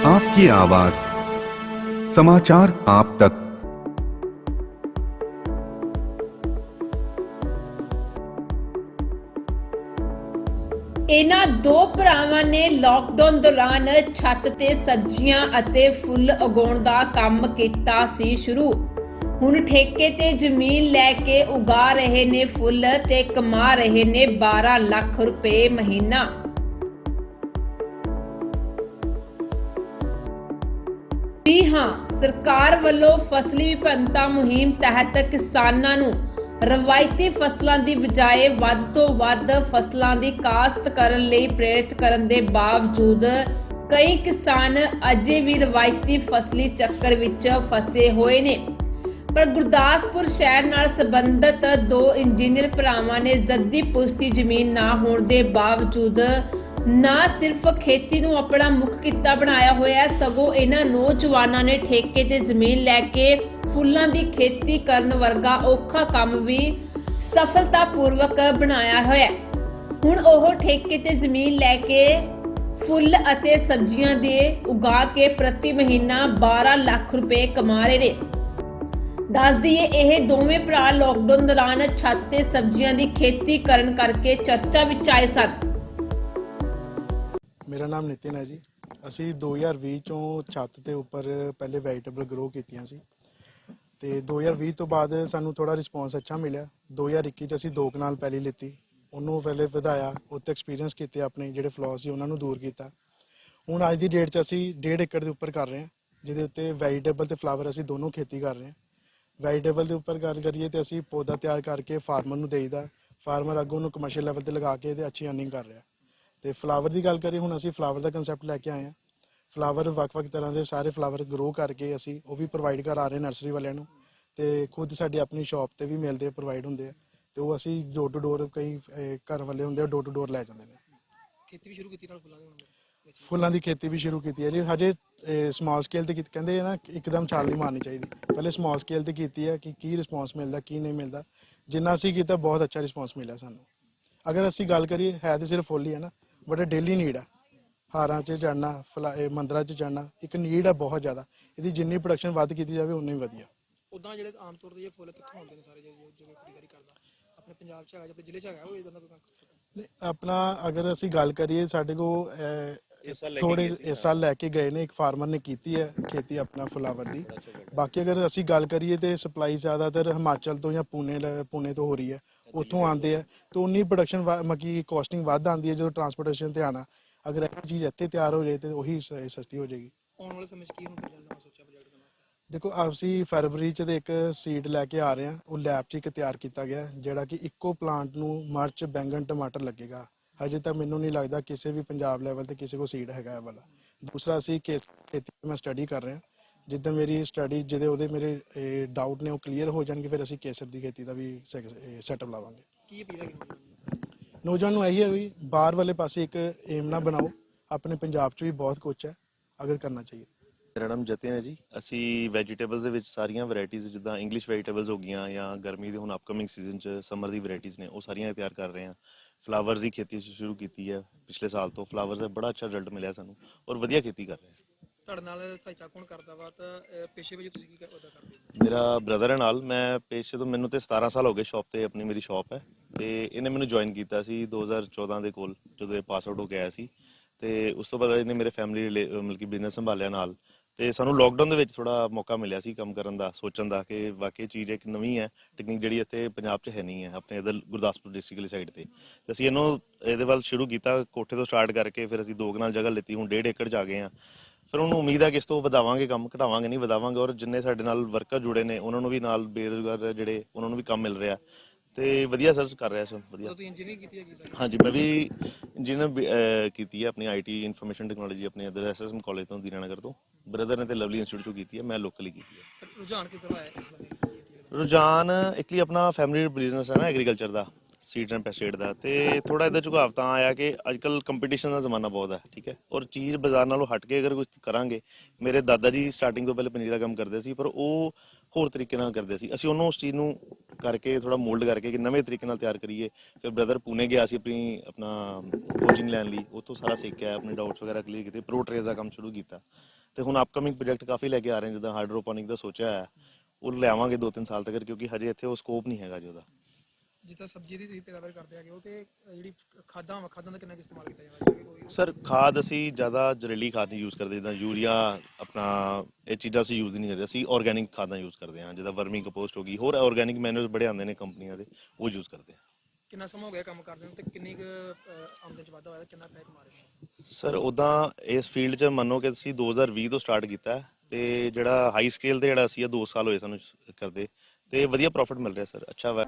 आपकी आवाज समाचार आप तक ਇਹਨਾਂ ਦੋ ਭਰਾਵਾਂ ਨੇ ਲਾਕਡਾਊਨ ਦੌਰਾਨ ਛੱਤ ਤੇ ਸਬਜ਼ੀਆਂ ਅਤੇ ਫੁੱਲ ਉਗਾਉਣ ਦਾ ਕੰਮ ਕੀਤਾ ਸੀ ਸ਼ੁਰੂ ਹੁਣ ਠੇਕੇ ਤੇ ਜ਼ਮੀਨ ਲੈ ਕੇ ਉਗਾ ਰਹੇ ਨੇ ਫੁੱਲ ਤੇ ਕਮਾ ਰਹੇ ਨੇ 12 ਲੱਖ ਰੁਪਏ ਮਹੀਨਾ ਜੀ ਹਾਂ, ਸਰਕਾਰ ਵੱਲੋਂ ਫਸਲੀ ਵਿਭਿੰਨਤਾ ਮੁਹਿੰਮ ਤਹਿਤ ਕਿਸਾਨਾਂ ਨੂੰ ਰਵਾਇਤੀ ਫਸਲਾਂ ਦੀ ਬਜਾਏ ਵੱਧ ਤੋਂ ਵੱਧ ਫਸਲਾਂ ਦੀ ਕਾਸ਼ਤ ਕਰਨ ਲਈ ਪ੍ਰੇਰਿਤ ਕਰਨ ਦੇ ਬਾਵਜੂਦ ਕਈ ਕਿਸਾਨ ਅਜੇ ਵੀ ਰਵਾਇਤੀ ਫਸਲੀ ਚੱਕਰ ਵਿੱਚ ਫਸੇ ਹੋਏ ਨੇ। ਪਰ ਗੁਰਦਾਸਪੁਰ ਸ਼ਹਿਰ ਨਾਲ ਸੰਬੰਧਿਤ ਦੋ ਇੰਜੀਨੀਅਰ ਭਰਾਵਾਂ ਨੇ ਜੱਦੀ ਪੁਸ਼ਤੀ ਜ਼ਮੀਨ ਨਾ ਹੋਣ ਦੇ ਬਾਵਜੂਦ ਨਾ ਸਿਰਫ ਖੇਤੀ ਨੂੰ ਆਪਣਾ ਮੁੱਖ ਕਿੱਤਾ ਬਣਾਇਆ ਹੋਇਆ ਹੈ ਸਗੋਂ ਇਹਨਾਂ ਨੌਜਵਾਨਾਂ ਨੇ ਠੇਕੇ ਤੇ ਜ਼ਮੀਨ ਲੈ ਕੇ ਫੁੱਲਾਂ ਦੀ ਖੇਤੀ ਕਰਨ ਵਰਗਾ ਔਖਾ ਕੰਮ ਵੀ ਸਫਲਤਾਪੂਰਵਕ ਬਣਾਇਆ ਹੋਇਆ। ਹੈ ਹੁਣ ਉਹ ਠੇਕੇ ਤੇ ਜ਼ਮੀਨ ਲੈ ਕੇ ਫੁੱਲ ਅਤੇ ਸਬਜ਼ੀਆਂ ਦੇ ਉਗਾ ਕੇ ਪ੍ਰਤੀ ਮਹੀਨਾ 12 ਲੱਖ ਰੁਪਏ ਕਮਾ ਰਹੇ ਨੇ। ਦੱਸ ਦਈਏ, ਇਹ ਦੋਵੇਂ ਭਰਾ ਲੋਕਡਾਊਨ ਦੌਰਾਨ ਛੱਤ ਤੇ ਸਬਜ਼ੀਆਂ ਦੀ ਖੇਤੀ ਕਰਨ ਕਰਕੇ ਚਰਚਾ ਵਿੱਚ ਆਏ ਸਨ। ਮੇਰਾ ਨਾਮ ਨਿਤਿਨ ਹੈ ਜੀ। ਅਸੀਂ 2020 ਚੋਂ ਛੱਤ ਦੇ ਉੱਪਰ ਪਹਿਲੇ ਵੈਜੀਟੇਬਲ ਗਰੋ ਕੀਤੀਆਂ ਸੀ। ਤੇ 2020 ਤੋਂ ਬਾਅਦ ਸਾਨੂੰ ਥੋੜਾ ਰਿਸਪੌਂਸ ਅੱਛਾ ਮਿਲਿਆ। 2021 ਚ ਅਸੀਂ ਦੋ ਕਨਾਲ ਪਹਿਲੀ ਲਿੱਤੀ। ਉਹਨੂੰ ਪਹਿਲੇ ਵਧਾਇਆ ਉੱਤੇ ਐਕਸਪੀਰੀਅੰਸ ਕੀਤੇ ਆਪਣੇ ਜਿਹੜੇ ਫਲॉस ਸੀ ਉਹਨਾਂ ਨੂੰ ਦੂਰ ਕੀਤਾ। ਹੁਣ ਅੱਜ ਦੀ ਡੇਟ 'ਚ ਅਸੀਂ 1.5 ਏਕੜ ਦੇ ਉੱਪਰ ਕਰ ਰਹੇ ਹਾਂ, ਜਿਹਦੇ ਉੱਤੇ ਵੈਜੀਟੇਬਲ ਤੇ ਫਲਾਵਰ ਅਸੀਂ ਦੋਨੋਂ ਖੇਤੀ ਕਰ ਰਹੇ ਹਾਂ। ਵੈਜੀਟੇਬਲ ਦੇ ਉੱਪਰ ਗੱਲ ਕਰੀਏ ਤੇ ਅਸੀਂ ਪੌਦਾ ਤਿਆਰ ਕਰਕੇ ਫਾਰਮਰ ਨੂੰ ਦੇਈਦਾ। ਫਾਰਮਰ ਅੱਗੋਂ ਨੂੰ ਕਮਰਸ਼ੀਅਲ ਲੈਵਲ ਤੇ ਲਗਾ ਕੇ ਤੇ ਅੱਛੀ ਅਰਨਿੰਗ ਕਰ ਰਿਹਾ। ਤੇ ਫਲਾਵਰ ਦੀ ਗੱਲ ਕਰੀਏ ਹੁਣ ਅਸੀਂ ਫਲਾਵਰ ਦਾ ਕਨਸੈਪਟ ਲੈ ਕੇ ਆਏ ਹਾਂ। ਫਲਾਵਰ ਵੱਖ-ਵੱਖ ਤਰ੍ਹਾਂ ਦੇ ਸਾਰੇ ਫਲਾਵਰ ਗਰੋ ਕਰਕੇ ਅਸੀਂ ਉਹ ਵੀ ਪ੍ਰੋਵਾਈਡ ਕਰਾ ਰਹੇ ਨਰਸਰੀ ਵਾਲਿਆਂ ਨੂੰ। ਤੇ ਖੁਦ ਸਾਡੀ ਆਪਣੀ ਸ਼ਾਪ ਤੇ ਵੀ ਮਿਲਦੇ ਆ ਪ੍ਰੋਵਾਈਡ ਹੁੰਦੇ ਆ। ਤੇ ਉਹ ਅਸੀਂ ਡੋਰ ਟੂ ਡੋਰ ਕਈ ਅਹ, ਘਰ ਵਾਲੇ ਹੁੰਦੇ ਆ ਡੋਰ ਟੂ ਡੋਰ ਲੈ ਜਾਂਦੇ ਨੇ। ਖੇਤੀ ਵੀ ਸ਼ੁਰੂ ਕੀਤੀ ਨਾਲ ਫੁੱਲਾਂ ਦੀ ਹੁਣ? ਫੁੱਲਾਂ ਦੀ ਖੇਤੀ ਵੀ ਸ਼ੁਰੂ ਕੀਤੀ ਹੈ ਜੀ। ਹਜੇ ਸਮਾਲ ਸਕੇਲ ਤੇ ਕੀਤੀ- ਕਹਿੰਦੇ ਆ ਨਾ ਕਿ ਇੱਕਦਮ ਛਾਲ ਨਹੀਂ ਮਾਰਨੀ ਚਾਹੀਦੀ। ਪਹਿਲੇ ਸਮਾਲ ਸਕੇਲ ਤੇ ਕੀਤੀ ਹੈ ਕਿ ਕੀ ਰਿਸਪੌਂਸ ਮਿਲਦਾ ਕੀ ਨਹੀਂ ਮਿਲਦਾ। ਜਿੰਨਾ ਅਸੀਂ ਕੀਤਾ ਬਹੁਤ ਅੱਛਾ ਰਿਸਪੌਂਸ ਮਿਲਿਆ ਸਾਨੂੰ। ਅਗਰ ਅਸੀਂ ਗੱਲ ਕਰੀਏ ਹੈ ਤੇ ਸਿਰਫ ਫੁੱਲ ਹੀ ਹੈ ਨਾ। ਬਟ ਡੇਲੀ ਨੀਡ ਆ। ਹਾਰਾਂ 'ਚ ਚੜਨਾ ਮੰਦਰਾਂ 'ਚ ਚੜਨਾ ਇੱਕ ਨੀਡ ਆ ਬਹੁਤ ਜ਼ਿਆਦਾ। ਇਹਦੀ ਜਿੰਨੀ ਪ੍ਰੋਡਕਸ਼ਨ ਵੱਧ ਕੀਤੀ ਜਾਵੇ ਉਨੀ ਵਧੀਆ। ਉਦਾਂ ਜਿਹੜੇ ਆਮ ਤੌਰ ਤੇ ਇਹ ਫੁੱਲ ਕਿੱਥੋਂ ਆਉਂਦੇ ਨੇ ਸਾਰੇ ਜਿਹੜੇ ਜਿਵੇਂ ਖਰੀਦਦਾਰੀ ਕਰਦਾ? ਆਪਣੇ ਪੰਜਾਬ 'ਚ ਹੈਗਾ ਜਾਂ ਆਪਣੇ ਜ਼ਿਲ੍ਹੇ 'ਚ ਹੈਗਾ ਉਹ ਇਦਾਂ ਦਾ ਕੋਈ ਕੰਮ ਨਹੀਂ, ਆਪਣਾ ਅਗਰ ਅਸੀਂ ਗੱਲ ਕਰੀਏ ਸਾਡੇ ਕੋ ਥੋੜੇ ਇਸ ਸਾਲ ਲੈ ਕੇ ਗਏ ਨੇ ਇੱਕ ਫਾਰਮਰ ਨੇ ਕੀਤੀ ਹੈ ਖੇਤੀ ਆਪਣਾ ਫਲਾਵਰ ਦੀ। ਬਾਕੀ ਅਗਰ ਅਸੀਂ ਗੱਲ ਕਰੀਏ ਤੇ ਸਪਲਾਈ ਜ਼ਿਆਦਾਤਰ ਹਿਮਾਚਲ ਤੋਂ ਜਾਂ ਲ- ਪੁਣੇ ਤੋਂ ਹੋ ਰਹੀ ਹੈ। ਉੱਥੋਂ ਆਉਂਦੇ ਆ ਤੇ ਉਨੀ ਪ੍ਰੋਡਕਸ਼ਨ ਮਕੀ ਕੋਸਟਿੰਗ ਵੱਧ ਆਉਂਦੀ ਹੈ ਜਦੋਂ ਟਰਾਂਸਪੋਰਟੇਸ਼ਨ ਤੇ ਆਣਾ ਅਗਰ ਇਹ ਚੀਜ਼ ਇੱਥੇ ਤਿਆਰ ਹੋ ਜਾਏ ਤੇ ਉਹੀ ਸ- ਸਸਤੀ ਹੋ ਜਾਏਗੀ। ਆਉਣ ਵਾਲੇ ਸਮੇਂ 'ਚ ਕੀ ਹੁੰਦਾ ਚੱਲਦਾ ਸੋਚਿਆ ਪ੍ਰੋਜੈਕਟ ਦਾ? ਦੇਖੋ ਅਸੀਂ ਫਰਵਰੀ ਚ ਤੇ ਇੱਕ ਸੀਡ ਲੈ ਕੇ ਆ ਰਹੇ ਹਾਂ। ਉਹ ਲੈਬ 'ਚ ਇੱਕ ਤਿਆਰ ਕੀਤਾ ਗਿਆ ਹੈ, ਜਿਹੜਾ ਕਿ ਇੱਕੋ ਪਲਾਂਟ ਨੂੰ ਮਰਚ ਬੈਂਗਣ ਟਮਾਟਰ ਲੱਗੇਗਾ। ਹਜੇ ਤਾਂ ਮੈਨੂੰ ਨਹੀਂ ਲੱਗਦਾ ਕਿਸੇ ਵੀ ਪੰਜਾਬ ਲੈਵਲ ਤੇ ਕਿਸੇ ਕੋ ਸੀਡ ਹੈਗਾ ਇਹ ਵਾਲਾ। ਦੂਸਰਾ ਅਸੀਂ ਖੇਤੀ ਮੈਂ ਸਟੱਡੀ ਕਰ ਰਿਹਾ। ਜਿੱਦਾਂ ਮੇਰੀ ਸਟੱਡੀ ਜਿਹਦੇ ਉਹਦੇ ਮੇਰੇ ਡਾਊਟ ਨੇ ਉਹ ਕਲੀਅਰ ਹੋ ਜਾਣਗੇ ਫਿਰ ਅਸੀਂ ਕੇਸਰ ਦੀ ਖੇਤੀ ਦਾ ਵੀ ਸੈਟਅਪ ਲਾਵਾਂਗੇ। ਕੀ ਅਪੀਲ ਹੈਗੀ ਨੌਜਵਾਨ ਨੂੰ ਇਹੀ ਹੈ ਵੀ ਬਾਹਰ ਵਾਲੇ ਪਾਸੇ ਇੱਕ ਏਮ ਨਾ ਬਣਾਓ। ਆਪਣੇ ਪੰਜਾਬ 'ਚ ਵੀ ਬਹੁਤ ਕੁਝ ਹੈ ਅਗਰ ਕਰਨਾ ਚਾਹੀਏ। ਮੇਰਾ ਨਾਮ ਜਤਿਨ ਹੈ ਜੀ। ਅਸੀਂ ਵੈਜੀਟੇਬਲਸ ਦੇ ਵਿੱਚ ਸਾਰੀਆਂ ਵੈਰਾਈਟੀਆਂ ਜਿੱਦਾਂ ਇੰਗਲਿਸ਼ ਵੈਜੀਟੇਬਲਸ ਹੋ ਗਈਆਂ ਜਾਂ ਗਰਮੀ ਦੇ ਹੁਣ ਅਪਕਮਿੰਗ ਸੀਜ਼ਨ 'ਚ ਸਮਰ ਦੀ ਵੈਰਾਈਟੀਆਂ ਨੇ ਉਹ ਸਾਰੀਆਂ ਤਿਆਰ ਕਰ ਰਹੇ ਹਾਂ। ਫਲਾਵਰਸ ਦੀ ਖੇਤੀ ਸ਼ੁਰੂ ਕੀਤੀ ਹੈ ਪਿਛਲੇ ਸਾਲ ਤੋਂ ਫਲਾਵਰਸ ਦਾ ਬੜਾ ਅੱਛਾ ਰਿਜ਼ਲਟ ਮਿਲਿਆ ਸਾਨੂੰ ਔਰ ਵਧੀਆ ਖੇਤੀ ਕਰ ਰਹੇ ਹਾਂ। ਤੁਹਾਡੇ ਨਾਲ ਸਹਾਇਤਾ ਕੌਣ ਕਰਦਾ ਵਾ ਤਾਂ ਅਹ, ਪੇਸ਼ੇ ਵਿੱਚ ਤੁਸੀਂ ਕੀ ਕਰ- ਉਹਦਾ ਕਰਦੇ ਹੋ? ਮੇਰਾ ਬ੍ਰਦਰ ਹੈ ਨਾਲ ਮੈਂ ਪੇਸ਼ੇ ਤੋਂ ਮੈਨੂੰ ਤੇ 17 ਸਾਲ ਹੋ ਗਏ ਸ਼ਾਪ ਤੇ ਆਪਣੀ ਮੇਰੀ ਸ਼ਾਪ ਹੈ ਤੇ ਇਹਨੇ ਮੈਨੂੰ ਜੁਆਇਨ ਕੀਤਾ ਸੀ 2014 ਦੇ ਕੋਲ ਜਦੋਂ ਇਹ ਪਾਸ ਆਊਟ ਹੋ ਕੇ ਆਇਆ ਸੀ ਤੇ ਉਸ ਤੋਂ ਬਾਅਦ ਇਹਨੇ ਮੇਰੇ ਫੈਮਿਲੀ ਮਤਲਬ ਕਿ ਬਿਜ਼ਨਸ ਸੰਭਾਲਿਆ ਨਾਲ ਤੇ ਸਾਨੂੰ ਲੋਕਡਾਊਨ ਦੇ ਵਿੱਚ ਥੋੜਾ ਮੌਕਾ ਮਿਲਿਆ ਸੀ ਕੰਮ ਕਰਨ ਦਾ ਸੋਚਣ ਦਾ ਕਿ ਵਾਕਈ ਚੀਜ਼ ਇੱਕ ਨਵੀਂ ਹੈ ਟੈਕਨੀਕ ਜਿਹੜੀ ਇੱਥੇ ਪੰਜਾਬ 'ਚ ਹੈ ਨਹੀਂ ਹੈ ਆਪਣੇ ਇਧਰ ਗੁਰਦਾਸਪੁਰ ਡਿਸਟ੍ਰਿਕਟ ਵਾਲੀ ਸਾਈਡ ਤੇ। ਤੇ ਅਸੀਂ ਇਹਨੂੰ ਇਹਦੇ ਵੱਲ ਸ਼ੁਰੂ ਕੀਤਾ ਕੋਠੇ ਤੋਂ ਸਟਾਰਟ ਕਰਕੇ ਫਿਰ ਅਸੀਂ ਦੋ ਕਨਾਲ ਜਗ੍ਹਾ ਲਿੱਤੀ ਹੁਣ ਡੇਢ ਏਕੜ 'ਚ ਆ ਗਏ ਆ ਫਿਰ ਉਹਨੂੰ ਉਮੀਦ ਹੈ ਕਿ ਇਸ ਤੋਂ ਵਧਾਵਾਂਗੇ ਕੰਮ ਘਟਾਵਾਂਗੇ ਨਹੀਂ ਵਧਾਵਾਂਗੇ ਔਰ ਜਿੰਨੇ ਸਾਡੇ ਨਾਲ ਵਰਕਰ ਜੁੜੇ ਨੇ ਉਹਨਾਂ ਨੂੰ ਵੀ ਨਾਲ ਬੇਰੁਜ਼ਗਾਰ ਜਿਹੜੇ ਉਹਨਾਂ ਨੂੰ ਵੀ ਕੰਮ ਮਿਲ ਰਿਹਾ। ਤੇ ਵਧੀਆ ਸਰਵਿਸ ਕਰ ਰਿਹਾ ਸਭ ਵਧੀਆ। ਤੁਸੀਂ ਇੰਜੀਨੀਅਰਿੰਗ ਕੀਤੀ ਹੈਗੀ ਸਰ ਹਾਂਜੀ ਮੈਂ ਵੀ ਇੰਜੀਨੀਅਰ ਕੀਤੀ ਹੈ ਆਪਣੀ ਆਈਟੀ ਇਨਫੋਰਮੇਸ਼ਨ ਟੈਕਨੋਲੋਜੀ ਆਪਣੇ ਇਧਰ ਐਸਐਸਐਮ ਕਾਲਜ ਤੋਂ ਦੀਨਾਨਗਰ ਤੋਂ। ਬ੍ਰਦਰ ਨੇ ਤੇ ਲਵਲੀ ਇੰਸਟੀਚਿਊਟ ਤੋਂ ਕੀਤੀ ਹੈ ਮੈਂ ਲੋਕਲੀ ਕੀਤੀ ਹੈ। ਰੁਝਾਨ ਕਿੱਧਰ ਆਇਆ ਇਸ ਵਾਰ? ਰੁਝਾਨ ਇਕਲੀ ਆਪਣਾ ਫੈਮਿਲੀ ਬਿਜ਼ਨਸ ਹੈ ਨਾ ਐਗਰੀਕਲਚਰ ਦਾ। ਸੀਟ ਐਂਡ ਪੈਸਟਿਸਾਈਡ ਦਾ ਤੇ ਥੋੜਾ ਇਹਦਾ ਝੁਕਾਵ ਤਾਂ ਆਇਆ ਕਿ ਅੱਜਕੱਲ ਕੰਪੀਟੀਸ਼ਨ ਦਾ ਜ਼ਮਾਨਾ ਬਹੁਤ ਹੈ, ਠੀਕ ਹੈ? ਔਰ ਚੀਜ਼ ਬਾਜ਼ਾਰ ਨਾਲੋਂ ਹਟ ਕੇ ਅਗਰ ਕੁਝ ਕਰਾਂਗੇ, ਮੇਰੇ ਦਾਦਾ ਜੀ ਸਟਾਰਟਿੰਗ ਤੋਂ ਪਹਿਲੇ ਪਨੀਰ ਦਾ ਕੰਮ ਕਰਦੇ ਸੀ, ਪਰ ਉਹ ਹੋਰ ਤਰੀਕੇ ਨਾਲ ਕਰਦੇ ਸੀ। ਅਸੀਂ ਉਹਨੂੰ ਉਸ ਚੀਜ਼ ਨੂੰ ਕਰਕੇ ਥੋੜਾ ਮੋਲਡ ਕਰਕੇ ਕਿ ਨਵੇਂ ਤਰੀਕੇ ਨਾਲ ਤਿਆਰ ਕਰੀਏ। ਫਿਰ ਬ੍ਰਦਰ ਪੂਨੇ ਗਿਆ ਸੀ ਆਪਣੀ, ਆਪਣਾ ਕੋਚਿੰਗ ਲੈਣ ਲਈ। ਉੱਥੋਂ ਸਾਰਾ ਸਿੱਖਿਆ ਆਪਣੇ ਡਾਊਟਸ ਵਗੈਰਾ ਕਲੀਅਰ ਕੀਤੇ। ਪ੍ਰੋ ਟ੍ਰੇਸ ਦਾ ਕੰਮ ਸ਼ੁਰੂ ਕੀਤਾ। ਤੇ ਹੁਣ ਅਪਕਮਿੰਗ ਪ੍ਰੋਜੈਕਟ ਕਾਫੀ ਲੈ ਕੇ ਆ ਰਹੇ ਜਿੱਦਾਂ ਹਾਈਡਰੋਪੋਨਿਕ ਦਾ ਸੋਚਿਆ ਹੈ ਉਹ ਲਿਆਵਾਂਗੇ 2-3 ਸਾਲ ਤੱਕ, ਕਿਉਂਕਿ ਹਜੇ ਇੱਥੇ ਉਹ ਸਕੋਪ ਨਹੀਂ ਹੈਗਾ ਜੀ ਉਹਦਾ। ਜਿੱਦਾਂ ਸਬਜ਼ੀ ਦੀ ਤੁਸੀਂ ਪੈਦਾਵਾਰ ਕਰਦੇ ਆਗੇ ਉਹ ਤੇ ਜਿਹੜੀ ਖਾਦਾਂ ਵਾ ਖਾਦਾਂ ਦਾ ਕਿੰਨਾ ਕੁ ਇਸਤੇਮਾਲ ਕੀਤਾ ਜਾਂਦਾ ਕੋਈ ਸਰ ਖਾਦ ਅਸੀਂ ਜ਼ਿਆਦਾ ਜ਼ਹਿਰੀਲੀ ਖਾਦ ਨਹੀਂ ਯੂਜ਼ ਕਰਦੇ ਜਿੱਦਾਂ ਯੂਰੀਆ ਆਪਣਾ ਇਹ ਚੀਜ਼ਾਂ ਅਸੀਂ ਯੂਜ਼ ਨਹੀਂ ਕਰਦੇ ਅਸੀਂ ਆਰਗੈਨਿਕ ਖਾਦਾਂ ਯੂਜ਼ ਕਰਦੇ ਹਾਂ ਜਿੱਦਾਂ ਵਰਮੀ ਕੰਪੋਸਟ ਹੋ ਗਈ ਹੋਰ ਆਰਗੈਨਿਕ ਮੈਨੂਅਰ ਬੜੇ ਆਉਂਦੇ ਨੇ ਕੰਪਨੀਆਂ ਦੇ ਉਹ ਯੂਜ਼ ਕਰਦੇ ਹਾਂ। ਕਿੰਨਾ ਸਮਾਂ ਹੋ ਗਿਆ ਕੰਮ ਕਰਦੇ ਨੂੰ ਤੇ ਕਿੰਨੀ ਕੁ ਆਮਦਨ ਚ ਵਾਧਾ ਹੋਇਆ ਤੇ ਕਿੰਨਾ ਪੈਸੇ ਕਮਾ ਰਹੇ ਹੋ? ਸਰ ਉਦਾਂ ਇਸ ਫੀਲਡ 'ਚ ਮੰਨੋ ਕਿ ਅਸੀਂ 2020 ਤੋਂ ਸਟਾਰਟ ਕੀਤਾ ਹੈ ਤੇ ਜਿਹੜਾ ਹਾਈ ਸਕੇਲ ਤੇ ਜਿਹੜਾ ਅਸੀਂ ਇਹ 2 ਸਾਲ ਹੋਏ ਸਾਨੂੰ ਕਰਦੇ ਤੇ ਵਧੀਆ ਪ੍ਰੋਫਿਟ ਮਿਲ ਰਿਹਾ ਸਰ ਅੱਛਾ ਵਾ।